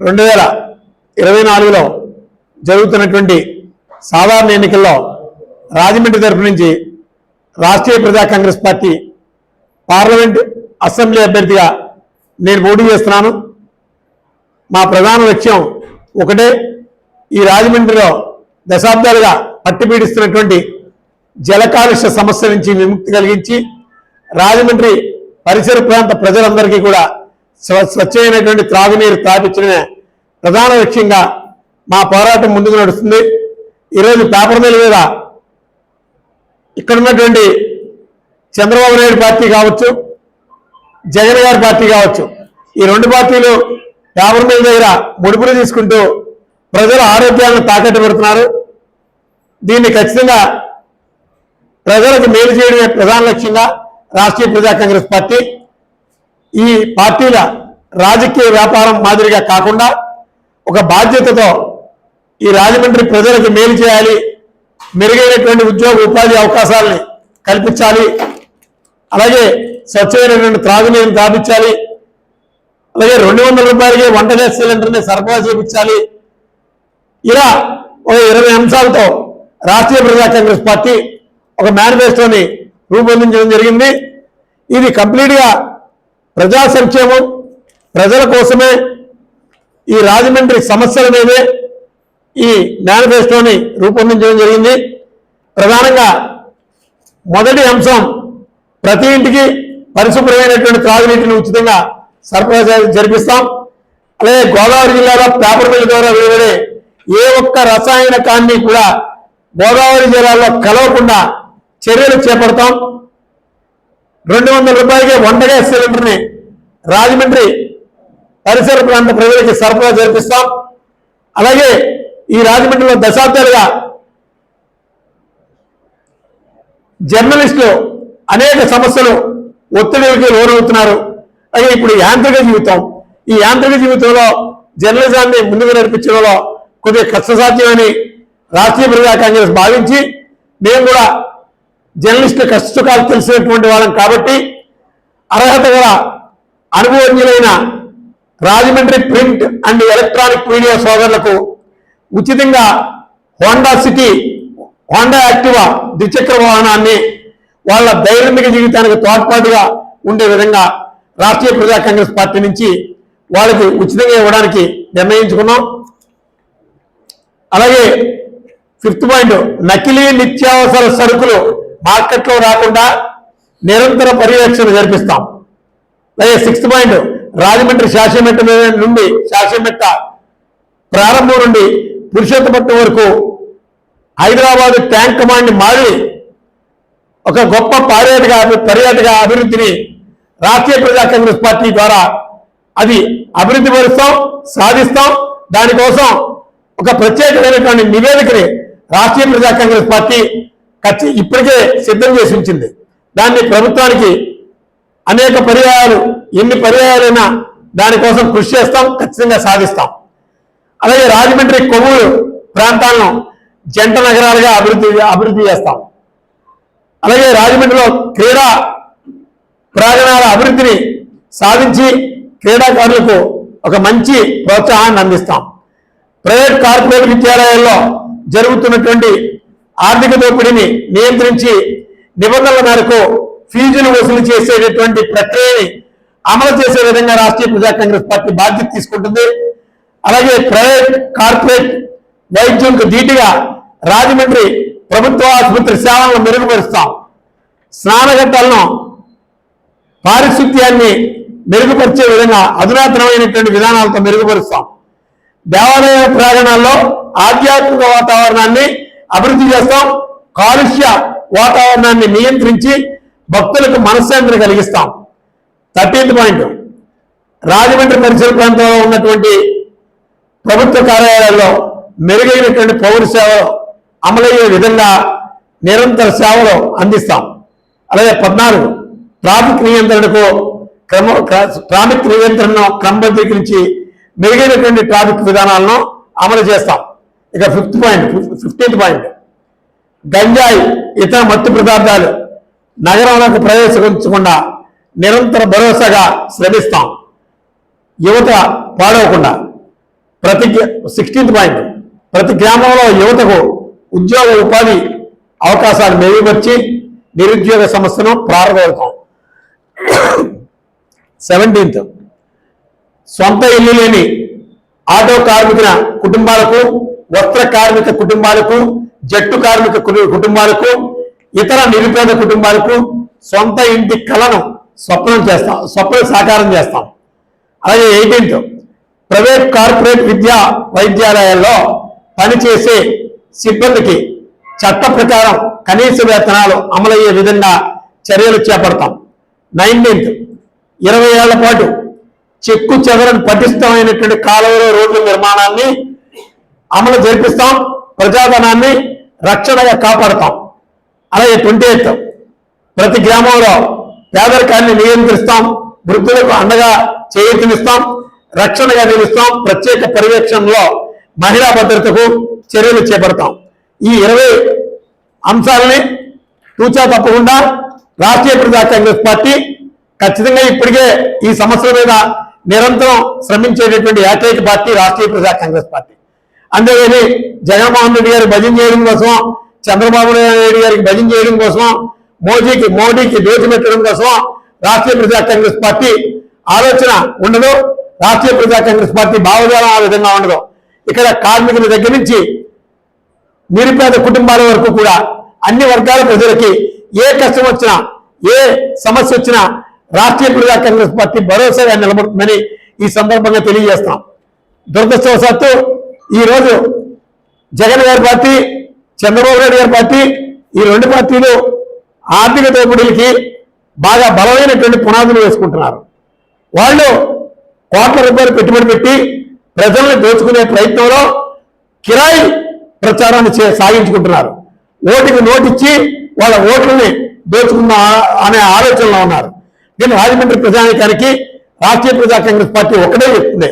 రెండు వేల ఇరవై నాలుగులో జరుగుతున్నటువంటి సాధారణ ఎన్నికల్లో రాజమండ్రి తరపు నుంచి రాష్ట్రీయ ప్రజా కాంగ్రెస్ పార్టీ పార్లమెంట్ అసెంబ్లీ అభ్యర్థిగా నేను పోటీ చేస్తున్నాను. మా ప్రధాన లక్ష్యం ఒకటే ఈ రాజమండ్రిలో దశాబ్దాలుగా పట్టి పీడిస్తున్నటువంటి జల కాలుష్య సమస్య నుంచి విముక్తి కలిగించి రాజమండ్రి పరిసర ప్రాంత ప్రజలందరికీ కూడా స్వచ్ఛమైనటువంటి త్రాగునీరు తాపించడమే ప్రధాన లక్ష్యంగా మా పోరాటం ముందుకు నడుస్తుంది. ఈరోజు పేపర్ మిల్ మీద ఇక్కడ ఉన్నటువంటి చంద్రబాబు నాయుడు పార్టీ కావచ్చు జగన్ గారి పార్టీ కావచ్చు ఈ రెండు పార్టీలు పేపర్ మిల్ దగ్గర ముడుపులు తీసుకుంటూ ప్రజల ఆరోగ్యాలను తాకట్టు పెడుతున్నారు. దీన్ని ఖచ్చితంగా ప్రజలకు మేలు చేయడమే ప్రధాన లక్ష్యంగా రాష్ట్రీయ ప్రజా కాంగ్రెస్ పార్టీ. ఈ పార్టీల రాజకీయ వ్యాపారం మాదిరిగా కాకుండా ఒక బాధ్యతతో ఈ రాజమండ్రి ప్రజలకు మేలు చేయాలి మెరుగైనటువంటి ఉద్యోగ ఉపాధి అవకాశాలని కల్పించాలి అలాగే స్వచ్ఛమైనటువంటి త్రాగునీరుని తాపించాలి అలాగే రెండు వందల రూపాయలకి వంట గ్యాస్ సిలిండర్ని సరఫరా చేయించాలి. ఇలా ఒక ఇరవై అంశాలతో రాష్ట్రీయ ప్రజా కాంగ్రెస్ పార్టీ ఒక మేనిఫెస్టోని రూపొందించడం జరిగింది. ఇది కంప్లీట్గా ప్రజా సంక్షేమం ప్రజల కోసమే ఈ రాజమండ్రి సమస్యల మీదే ఈ మేనిఫెస్టోని రూపొందించడం జరిగింది. ప్రధానంగా మొదటి అంశం ప్రతి ఇంటికి పరిశుభ్రమైనటువంటి త్రాగునీటిని ఉచితంగా సరఫరా జరిపిస్తాం. అలాగే గోదావరి జిల్లాలో పేపర్ మిల్ ద్వారా వెలువడే ఏ ఒక్క రసాయన కాన్ని కూడా గోదావరి జిల్లాలో కలవకుండా చర్యలు చేపడతాం. రెండు వందల రూపాయలకి వంటగా గ్యాస్ సిలిండర్ని రాజమండ్రి పరిసర ప్రాంత ప్రజలకి సరఫరా జరిపిస్తాం. అలాగే ఈ రాజమండ్రిలో దశాబ్దాలుగా జర్నలిస్టులు అనేక సమస్యలు ఒత్తిడికి లోనవుతున్నారు. అలాగే ఇప్పుడు యాంత్రిక జీవితం ఈ యాంత్రిక జీవితంలో జర్నలిజాన్ని ముందుకు నడిపించడంలో కొద్దిగా కష్టసాధ్యమని రాష్ట్రీయ ప్రజా కాంగ్రెస్ భావించి మేము కూడా జర్నలిస్టు కష్టసుఖాలు తెలిసినటువంటి వాళ్ళం కాబట్టి అర్హత గల అనుభవజ్ఞులైన Rajahmundry print and electronic media సోదరులకు ఉచితంగా హోండా సిటీ హోండా యాక్టివా ద్విచక్ర వాహనాన్ని వాళ్ళ దైనందిక జీవితానికి తోడ్పాటుగా ఉండే విధంగా రాష్ట్రీయ ప్రజా కాంగ్రెస్ పార్టీ నుంచి వాళ్ళకి ఉచితంగా ఇవ్వడానికి నిర్ణయించుకున్నాం. అలాగే ఫిఫ్త్ పాయింట్ నకిలీ నిత్యావసర సరుకులు మార్కెట్లో రాకుండా నిరంతర పర్యవేక్షణ జరిపిస్తాం. అలాగే సిక్స్త్ పాయింట్ రాజమండ్రి శాసనమెట్ట నుండి శాసనమెట్ట ప్రారంభం నుండి పురుషోత్తపట్నం వరకు హైదరాబాద్ ట్యాంక్ కమాండ్ మారి ఒక గొప్ప పర్యాటక పర్యాటక అభివృద్ధిని రాష్ట్రీయ ప్రజా కాంగ్రెస్ పార్టీ ద్వారా అది అభివృద్ధి పరుస్తాం సాధిస్తాం. దానికోసం ఒక ప్రత్యేకమైనటువంటి నివేదికని రాష్ట్రీయ ప్రజా కాంగ్రెస్ పార్టీ ఖర్చు ఇప్పటికే సిద్ధం చేసి ఉంచింది. దాన్ని ప్రభుత్వానికి అనేక పర్యాయాలు ఎన్ని పర్యాయాలైనా దానికోసం కృషి చేస్తాం ఖచ్చితంగా సాధిస్తాం. అలాగే రాజమండ్రి కొవ్వూరు ప్రాంతాలను జంట నగరాలుగా అభివృద్ధి అభివృద్ధి చేస్తాం. అలాగే రాజమండ్రిలో క్రీడా ప్రాంగణాల అభివృద్ధిని సాధించి క్రీడాకారులకు ఒక మంచి ప్రోత్సాహాన్ని అందిస్తాం. ప్రైవేట్ కార్పొరేట్ విద్యాలయాల్లో జరుగుతున్నటువంటి ఆర్థిక దోపిడీని నియంత్రించి నిబంధనల మేరకు ఫీజులు వసూలు చేసేటటువంటి ప్రక్రియని అమలు చేసే విధంగా రాష్ట్రీయ ప్రజా కాంగ్రెస్ పార్టీ బాధ్యత తీసుకుంటుంది. అలాగే ప్రైవేట్ కార్పొరేట్ వైద్యులకు ధీటుగా రాజమండ్రి ప్రభుత్వ ఆసుపత్రి సేవలను మెరుగుపరుస్తాం. స్నానఘట్టాలను పారిశుద్ధ్యాన్ని మెరుగుపరిచే విధంగా అధునాతనమైనటువంటి విధానాలతో మెరుగుపరుస్తాం. దేవాలయ ప్రాంగణాల్లో ఆధ్యాత్మిక వాతావరణాన్ని అభివృద్ధి చేస్తాం. కాలుష్య వాతావరణాన్ని నియంత్రించి భక్తులకు మనశ్శాంతిని కలిగిస్తాం. Thirteenth point. రాజమండ్రి పరిసర ప్రాంతంలో ఉన్నటువంటి ప్రభుత్వ కార్యాలయాల్లో మెరుగైనటువంటి పౌర సేవలు అమలయ్యే విధంగా నిరంతర సేవలు అందిస్తాం. అలాగే పద్నాలుగు ట్రాఫిక్ నియంత్రణకు క్రమ ట్రాఫిక్ నియంత్రణను క్రమబద్ధీకరించి మెరుగైనటువంటి ట్రాఫిక్ విధానాలను అమలు చేస్తాం. ఇక ఫిఫ్త్ పాయింట్ ఫిఫ్టీన్త్ పాయింట్. గంజాయి ఇతర మత్తు పదార్థాలు నగరంలోకి ప్రవేశించకుండా నిరంతర భరోసాగా శ్రమిస్తాం. యువత పాడవకుండా. ప్రతి సిక్స్టీన్త్ పాయింట్. ప్రతి గ్రామంలో యువతకు ఉద్యోగ ఉపాధి అవకాశాలు మెరుగుపరిచి నిరుద్యోగ సమస్యను ప్రారంభమవుతాం సెవెంటీన్త్. సొంత ఇల్లు లేని ఆటో కార్మికుల కుటుంబాలకు వస్త్ర కార్మిక కుటుంబాలకు జట్టు కార్మిక కుటుంబాలకు ఇతర నిరుపేద కుటుంబాలకు సొంత ఇంటి కళను స్వప్నం చేస్తాం స్వప్నం సాకారం చేస్తాం. అలాగే ఎయిటీన్త్ ప్రైవేట్ కార్పొరేట్ విద్యా వైద్యాలయాల్లో పనిచేసే సిబ్బందికి చట్ట ప్రకారం కనీస వేతనాలు అమలయ్యే విధంగా చర్యలు చేపడతాం. నైన్టీన్త్ ఇరవై ఏళ్ళ పాటు చెక్కు చెదరని పటిష్టమైనటువంటి కాలువలో రోడ్ల నిర్మాణాన్ని అమలు జరిపిస్తాం ప్రజాధనాన్ని రక్షణగా కాపాడతాం. అలాగే ట్వంటీ ఎయిత్ ప్రతి గ్రామంలో పేదరికాన్ని నియంత్రిస్తాం వృద్ధులకు అండగా చేయూతనిస్తాం రక్షణగా నిలుస్తాం ప్రత్యేక పర్యవేక్షణలో మహిళా భద్రతకు చర్యలు చేపడతాం. ఈ ఇరవై అంశాలని తూచా తప్పకుండా రాష్ట్రీయ ప్రజా కాంగ్రెస్ పార్టీ ఖచ్చితంగా ఇప్పటికే ఈ సమస్యల మీద నిరంతరం శ్రమించేటటువంటి ఏకైక పార్టీ రాష్ట్రీయ ప్రజా కాంగ్రెస్ పార్టీ. అంతేగాని జగన్మోహన్ రెడ్డి గారి భజన చేయడం కోసం చంద్రబాబు నాయుడు గారికి భజన చేయడం కోసం మోదీకి మోడీకి దోచి పెట్టడం కోసం రాష్ట్రీయ ప్రజా కాంగ్రెస్ పార్టీ ఆలోచన ఉండదు. రాష్ట్రీయ ప్రజా కాంగ్రెస్ పార్టీ భావజాలం ఆ విధంగా ఉండదు. ఇక్కడ కార్మికుల దగ్గర నుంచి నిరుపేద కుటుంబాల వరకు కూడా అన్ని వర్గాల ప్రజలకి ఏ కష్టం వచ్చినా ఏ సమస్య వచ్చినా రాష్ట్రీయ ప్రజా కాంగ్రెస్ పార్టీ భరోసాగా నిలబడుతుందని ఈ సందర్భంగా తెలియజేస్తాం. దురదృష్టవశాత్తు ఈరోజు జగన్ గారి పార్టీ చంద్రబాబు నాయుడు గారి పార్టీ ఈ రెండు పార్టీలు ఆర్థిక దోపిడీలకి బాగా బలమైనటువంటి పునాదులు వేసుకుంటున్నారు. వాళ్ళు కోట్ల రూపాయలు పెట్టుబడి పెట్టి ప్రజల్ని దోచుకునే ప్రయత్నంలో కిరాయి ప్రచారాన్ని చే సాగించుకుంటున్నారు. ఓటుకి నోటిచ్చి వాళ్ళ ఓట్లని దోచుకున్న అనే ఆలోచనలో ఉన్నారు. దీన్ని రాజమండ్రి ప్రజానికానికి రాష్ట్రీయ ప్రజా కాంగ్రెస్ పార్టీ ఒకటే చెప్తుంది.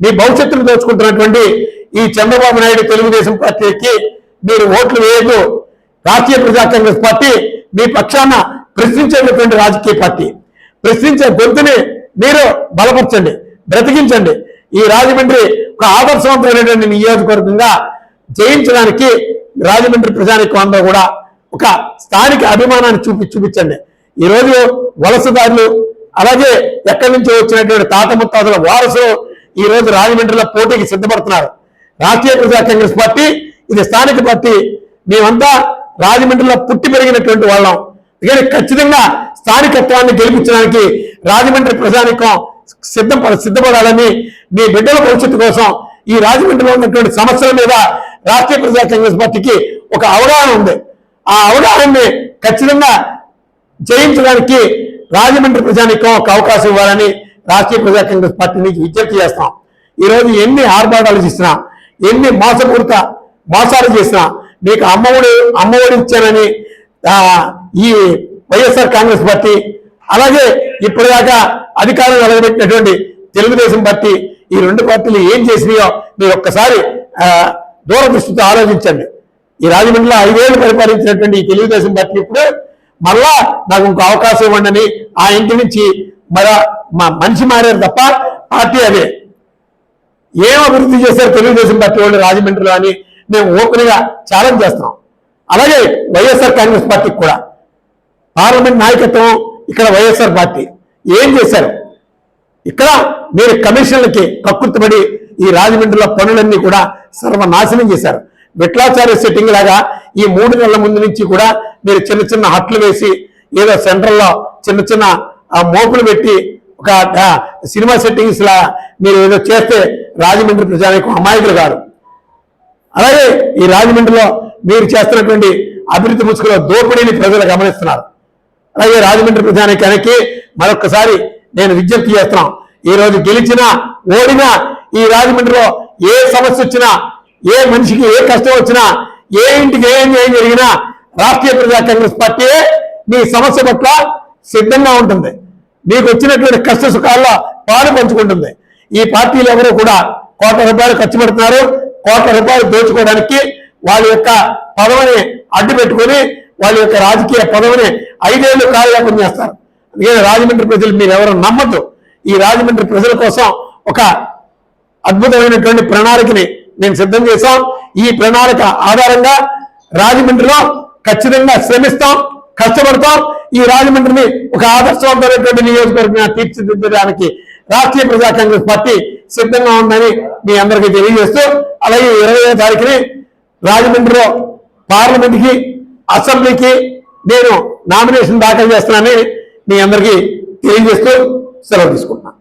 మీ భవిష్యత్తును దోచుకుంటున్నటువంటి ఈ చంద్రబాబు నాయుడు తెలుగుదేశం పార్టీకి మీరు ఓట్లు వేయదు రాష్ట్రీయ ప్రజా కాంగ్రెస్ పార్టీ మీ పక్షాన ప్రశ్నించేటటువంటి రాజకీయ పార్టీ. ప్రశ్నించే గొంతుని మీరు బలపరచండి బ్రతికించండి. ఈ రాజమండ్రి ఒక ఆదర్శవంతమైనటువంటి నియోజకవర్గంగా జయించడానికి రాజమండ్రి ప్రజానికం అందరూ కూడా ఒక స్థానిక అభిమానాన్ని చూపి చూపించండి. ఈరోజు వలసదారులు అలాగే ఎక్కడి నుంచో వచ్చినటువంటి తాత ముత్తాతల వారసులు ఈ రోజు రాజమండ్రిలో పోటీకి సిద్ధపడుతున్నారు. రాష్ట్రీయ ప్రజా కాంగ్రెస్ పార్టీ ఇది స్థానిక పార్టీ. మేమంతా రాజమండ్రిలో పుట్టి పెరిగినటువంటి వాళ్ళం. కానీ ఖచ్చితంగా స్థానికత్వాన్ని గెలిపించడానికి రాజమండ్రి ప్రజానికం సిద్ధం సిద్ధపడాలని మీ బిడ్డల భవిష్యత్తు కోసం ఈ రాజమండ్రిలో ఉన్నటువంటి సమస్యల మీద రాష్ట్రీయ ప్రజా కాంగ్రెస్ పార్టీకి ఒక అవగాహన ఉంది. ఆ అవగాహనని ఖచ్చితంగా జయించడానికి రాజమండ్రి ప్రజానికం ఒక అవకాశం ఇవ్వాలని రాష్ట్రీయ ప్రజా కాంగ్రెస్ పార్టీ నుంచి విజ్ఞప్తి చేస్తాం. ఈరోజు ఎన్ని ఆర్భాటాలు చేసినా ఎన్ని మోసపూరిత మోసాలు చేసినా మీకు అమ్మఒడి అమ్మఒడి ఇచ్చానని ఈ వైఎస్ఆర్ కాంగ్రెస్ పార్టీ అలాగే ఇప్పటిదాకా అధికారం నిలబెట్టినటువంటి తెలుగుదేశం పార్టీ ఈ రెండు పార్టీలు ఏం చేసినాయో మీరు ఒక్కసారి దూరదృష్టితో ఆలోచించండి. ఈ రాజమండ్రిలో ఐదేళ్ళు పరిపాలించినటువంటి ఈ తెలుగుదేశం పార్టీ ఇప్పుడు మళ్ళా నాకు ఇంకో అవకాశం ఇవ్వండి ఆ ఇంటి నుంచి మరో మనిషి మారారు తప్ప పార్టీ అదే. ఏం అభివృద్ధి చేశారు తెలుగుదేశం పార్టీ వాళ్ళు రాజమండ్రిలో అని మేము ఓపెన్గా ఛాలెంజ్ చేస్తున్నాం. అలాగే వైఎస్ఆర్ కాంగ్రెస్ పార్టీకి కూడా. పార్లమెంట్ నాయకత్వం ఇక్కడ వైఎస్ఆర్ పార్టీ. ఏం చేశారు? ఇక్కడ మీరు కమిషన్లకి కక్కుర్తిపడి ఈ రాజమండ్రిలో పనులన్నీ కూడా సర్వనాశనం చేశారు. విట్లాచార్య సెట్టింగ్ లాగా ఈ మూడు నెలల ముందు నుంచి కూడా మీరు చిన్న చిన్న హట్లు వేసి ఏదో సెంట్రల్లో చిన్న చిన్న మోపులు పెట్టి ఒక సినిమా సెట్టింగ్స్ లా మీరు ఏదో చేస్తే రాజమండ్రి ప్రజానికి అమాయకులు కాదు. అలాగే ఈ రాజమండ్రిలో మీరు చేస్తున్నటువంటి అభివృద్ధి ముసుగులో దోపిడీని ప్రజలు గమనిస్తున్నారు. అలాగే రాజమండ్రి ప్రజానికానికి మరొకసారి నేను విజ్ఞప్తి చేస్తున్నాం. ఈ రోజు గెలిచినా ఓడినా ఈ రాజమండ్రిలో ఏ సమస్య వచ్చినా ఏ మనిషికి ఏ కష్టం వచ్చినా ఏ ఇంటికి ఏం ఏం జరిగినా రాష్ట్రీయ ప్రజా కాంగ్రెస్ పార్టీ మీ సమస్య పట్ల సిద్ధంగా ఉంటుంది. మీకు వచ్చినటువంటి కష్ట సుఖాల్లో పాలు పంచుకుంటుంది. ఈ పార్టీలు ఎవరు కూడా కోట్ల రూపాయలు ఖర్చు పెడుతున్నారు. కోట్ల రూపాయలు దోచుకోవడానికి వాళ్ళ యొక్క పదవిని అడ్డు పెట్టుకొని వాళ్ళ యొక్క రాజకీయ పదవిని ఐదేళ్ళు కార్యక్రమం చేస్తారు. అందుకని రాజమండ్రి ప్రజలు మీరు ఎవరు నమ్మద్దు. ఈ రాజమండ్రి ప్రజల కోసం ఒక అద్భుతమైనటువంటి ప్రణాళికని మేము సిద్ధం చేశాం. ఈ ప్రణాళిక ఆధారంగా రాజమండ్రిలో ఖచ్చితంగా శ్రమిస్తాం కష్టపడతాం. ఈ రాజమండ్రిని ఒక ఆదర్శవంతమైనటువంటి నియోజకవర్గంగా తీర్చిదిద్దడానికి రాష్ట్రీయ ప్రజా కాంగ్రెస్ పార్టీ సిద్ధంగా ఉందని మీ అందరికీ తెలియజేస్తూ అలాగే ఇరవై తారీఖుని రాజమండ్రిలో పార్లమెంట్కి అసెంబ్లీకి నేను నామినేషన్ దాఖలు చేస్తున్నానని మీ అందరికీ తెలియజేస్తూ సెలవు తీసుకుంటున్నాను.